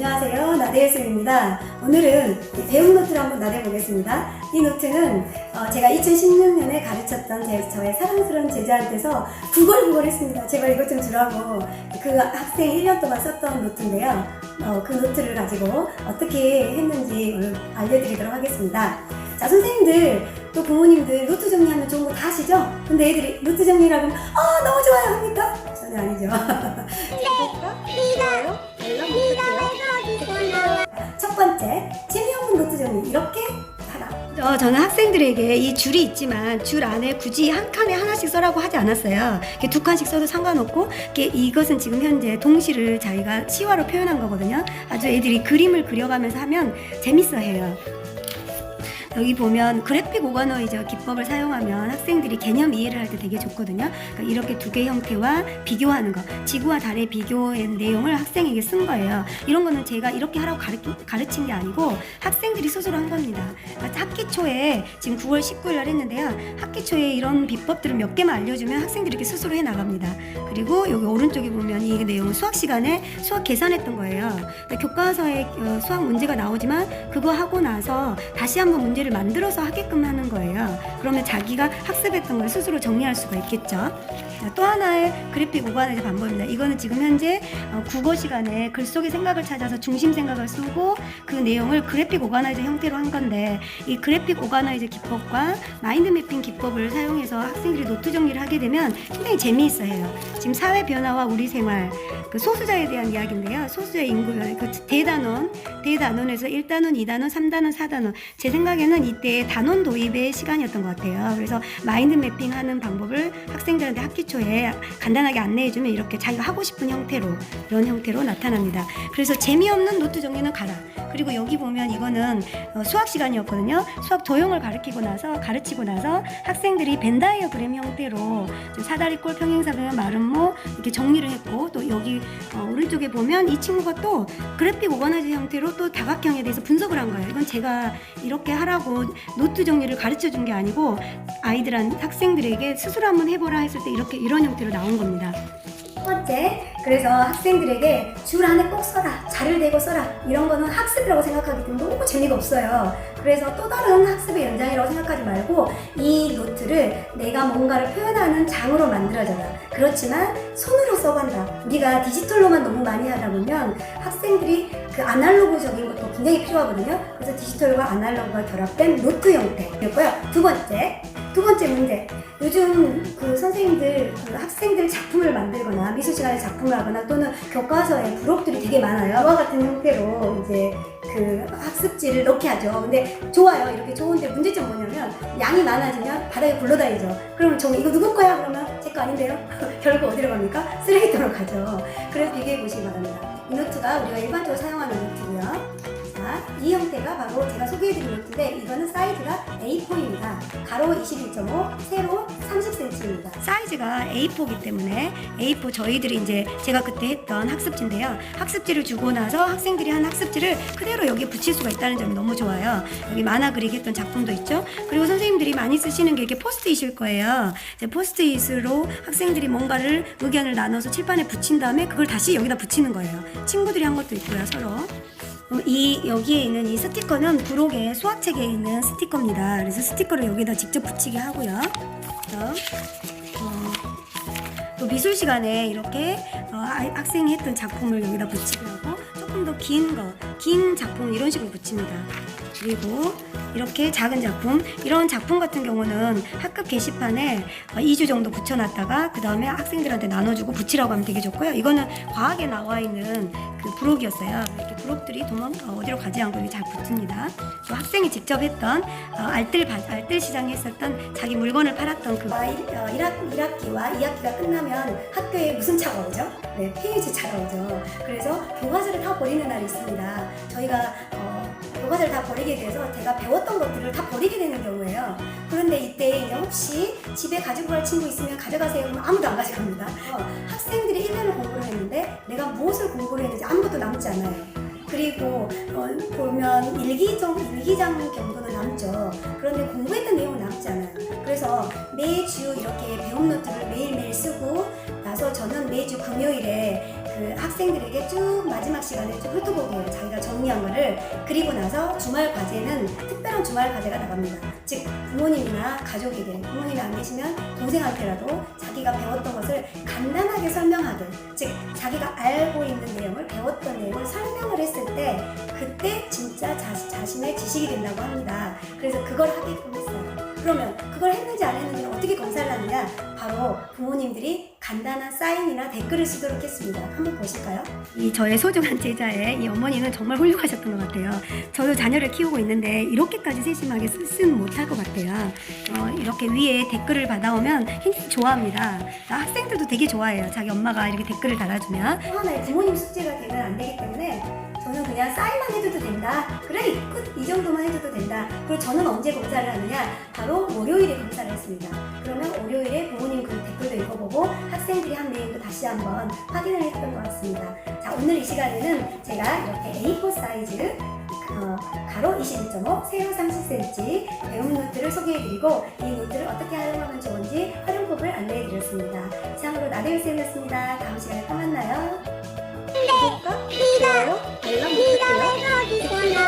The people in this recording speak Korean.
안녕하세요. 나대예술입니다. 오늘은 이 배움 노트를 한번 나대보겠습니다. 이 노트는 어, 제가 2016년에 가르쳤던 제, 저의 사랑스러운 제자한테서 구걸구걸 했습니다. 제발 이것 좀 주라고 그 학생 1년 동안 썼던 노트인데요. 어, 그 노트를 가지고 어떻게 했는지 오늘 알려드리도록 하겠습니다. 자, 선생님들 또 부모님들 노트 정리하면 좋은 거 다 아시죠? 근데 애들이 노트 정리를 하면 아 너무 좋아요 합니까? 전혀 아니죠. 좋아요? 알람 부탁해요. 첫 번째, 재미없는 노트 정리. 이렇게. 어, 저는 학생들에게 이 줄이 있지만 줄 안에 굳이 한 칸에 하나씩 써라고 하지 않았어요. 이렇게 두 칸씩 써도 상관없고 이게 이것은 지금 현재 동시를 자기가 시화로 표현한 거거든요. 아주 애들이 그림을 그려가면서 하면 재밌어 해요. 여기 보면 그래픽 오가노이저 기법을 사용하면 학생들이 개념 이해를 할 때 되게 좋거든요. 그러니까 이렇게 두 개 형태와 비교하는 거, 지구와 달의 비교의 내용을 학생에게 쓴 거예요. 이런 거는 제가 이렇게 하라고 가르치, 가르 친 게 아니고 학생들이 스스로 한 겁니다. 그러니까 학기 초에 지금 9월 19일 날 했는데요. 학기 초에 이런 비법들을 몇 개만 알려주면 학생들이 이렇게 스스로 해 나갑니다. 그리고 여기 오른쪽에 보면 이 내용은 수학 시간에 수학 계산했던 거예요. 근데 교과서에 어, 수학 문제가 나오지만 그거 하고 나서 다시 한번 문제를 만들어서 하게끔 하는 거예요. 그러면 자기가 학습했던 걸 스스로 정리할 수가 있겠죠. 자, 또 하나의 그래픽 오가나이저 방법입니다. 이거는 지금 현재 어, 국어 시간에 글 속의 생각을 찾아서 중심 생각을 쓰고 그 내용을 그래픽 오가나이저 형태로 한 건데 이 그래픽 오가나이저 기법과 마인드 매핑 기법을 사용해서 학생들이 노트 정리를 하게 되면 굉장히 재미있어해요. 지금 사회 변화와 우리 생활 그 소수자에 대한 이야기인데요. 소수자 인구 그 대단원 대단원에서 1단원, 2단원, 3단원, 4단원 제 생각에는 이때 단원 도입의 시간이었던 것 같아요. 그래서 마인드 매핑 하는 방법을 학생들한테 학기 초에 간단하게 안내해주면 이렇게 자기가 하고 싶은 형태로 이런 형태로 나타납니다. 그래서 재미없는 노트 정리는 가라. 그리고 여기 보면 이거는 어, 수학 시간이었거든요. 수학 도형을 가르치고 나서 가르치고 나서 학생들이 벤 다이어그램 형태로 사다리꼴, 평행사변, 마름모 이렇게 정리를 했고 또 여기 어, 오른쪽에 보면 이 친구가 또 그래픽 오거나이즈 형태로 또 다각형에 대해서 분석을 한 거예요. 이건 제가 이렇게 하라고 노트 정리를 가르쳐 준 게 아니고 아이들한 학생들에게 스스로 한번 해보라 했을 때 이렇게 이런 형태로 나온 겁니다. 첫 번째, 그래서 학생들에게 줄 안에 꼭 써라, 자를 대고 써라 이런 거는 학습이라고 생각하기 때문에 너무 재미가 없어요. 그래서 또 다른 학습의 연장이라고 생각하지 말고 이 노트를 내가 뭔가를 표현하는 장으로 만들어줘라. 그렇지만 손으로 써간다. 우리가 디지털로만 너무 많이 하다 보면 학생들이 그 아날로그적인 것도 굉장히 필요하거든요. 그래서 디지털과 아날로그가 결합된 노트 형태였고요. 두 번째, 두 번째 문제. 요즘 그 선생님들, 그 학생들 작품을 만들거나 미술 시간에 작품을 하거나 또는 교과서에 부록들이 되게 많아요. 이와 같은 형태로 이제 그 학습지를 넣게 하죠. 근데 좋아요. 이렇게 좋은데 문제점 뭐냐면 양이 많아지면 바닥에 굴러다니죠. 그러면 저 이거 누구 거야? 그러면 제 거 아닌데요? 결국 어디로 갑니까? 쓰레기통으로 가죠. 그래서 비교해 보시기 바랍니다. 이 노트가 우리가 일반적으로 사용하는 노트고요. 자, 이 형태가 바로 제가 소개해드린 노트인데 이거는 사이즈가 A4입니다. 가로 21.5, 세로 30cm입니다. 사이즈가 A4이기 때문에 A4 저희들이 이제 제가 그때 했던 학습지인데요. 학습지를 주고 나서 학생들이 한 학습지를 그대로 여기에 붙일 수가 있다는 점이 너무 좋아요. 여기 만화 그리기 했던 작품도 있죠. 그리고 선생님들이 많이 쓰시는 게 이렇게 포스트잇일 거예요. 포스트잇으로 학생들이 뭔가를 의견을 나눠서 칠판에 붙인 다음에 그걸 다시 여기다 붙이는 거예요. 친구들이 한 것도 있고요, 서로. 어, 이 여기에 있는 이 스티커는 부록의 수학책에 있는 스티커입니다. 그래서 스티커를 여기다 직접 붙이게 하고요. 어, 또 미술 시간에 이렇게 어, 아이- 학생이 했던 작품을 여기다 붙이게 하고 조금 더 긴 거, 긴 작품 이런 식으로 붙입니다. 그리고 이렇게 작은 작품, 이런 작품 같은 경우는 학급 게시판에 어, 2주 정도 붙여놨다가 그 다음에 학생들한테 나눠주고 붙이라고 하면 되게 좋고요. 이거는 과학에 나와 있는 그 부록이었어요. 이렇게 부록들이 도망 어, 어디로 가지 않고 이렇게 잘 붙습니다. 또 학생이 직접 했던 어, 알뜰 바- 알뜰 시장에 있었던 자기 물건을 팔았던 그 1학, 1학 기와 2학기가 끝나면 학교에 무슨 차가 오죠? 네, 페이지 차가 오죠. 그래서 교과서를 다 버리는 날이 있습니다. 저희가 어, 교과서를 다 버리게 돼서 제가 배웠던 것들을 다 버리게 되는 경우예요. 그런데 이때 이제 혹시 집에 가지고 갈 친구 있으면 가져가세요. 그러면 아무도 안 가져갑니다. 어, 학생들이 1년을 공부를 했는데 내가 무엇을 공부를 했는지 아무것도 남지 않아요. 그리고 어, 보면 일기정, 일기장 정도는 남죠. 그런데 공부했던 내용은 남지 않아요. 그래서 매주 이렇게 배움 노트를 매일매일 쓰고 나서 저는 매주 금요일에 그 학생들에게 쭉 마지막 시간에 쭉 훑어보게요. 자기가 정리한 거를 그리고 나서 주말 과제는 특별한 주말 과제가 나갑니다. 즉 부모님이나 가족에게 부모님이 안 계시면 동생한테라도 자기가 배웠던 것을 간단하게 설명하게 즉 자기가 알고 있는 내용을 배웠던 내용을 설명을 했을 때 그때 진짜 자, 자신의 지식이 된다고 합니다. 그래서 그걸 하게끔 했어요. 그러면 그걸 했는지 안 했는지는 어떻게 검사를 하느냐? 바로 부모님들이 간단한 사인이나 댓글을 쓰도록 했습니다. 한번 보실까요? 이 저의 소중한 제자의 이 어머니는 정말 훌륭하셨던 것 같아요. 저도 자녀를 키우고 있는데 이렇게까지 세심하게 쓰지는 못할 것 같아요. 어, 이렇게 위에 댓글을 받아오면 굉장히 좋아합니다. 학생들도 되게 좋아해요. 자기 엄마가 이렇게 댓글을 달아주면 또 하나의 부모님 숙제가 되면 안 되기 때문에 저는 그냥 사인만 해줘도 된다. 그래, 끝. 이 정도만 해줘도 된다. 그리고 저는 언제 검사를 하느냐? 바로 월요일에 검사를 했습니다. 그러면 월요일에 부모 학생들이 한 내용도 다시 한번 확인을 했던 것 같습니다. 자, 오늘 이 시간에는 제가 이렇게 A4 사이즈 어, 가로 21.5, 세로 30cm 배움 노트를 소개해드리고 이 노트를 어떻게 활용하면 좋은지 활용법을 안내해드렸습니다. 이상으로 나대일쌤이었습니다. 다음 시간에 또 만나요. 구독과 좋아요, 알람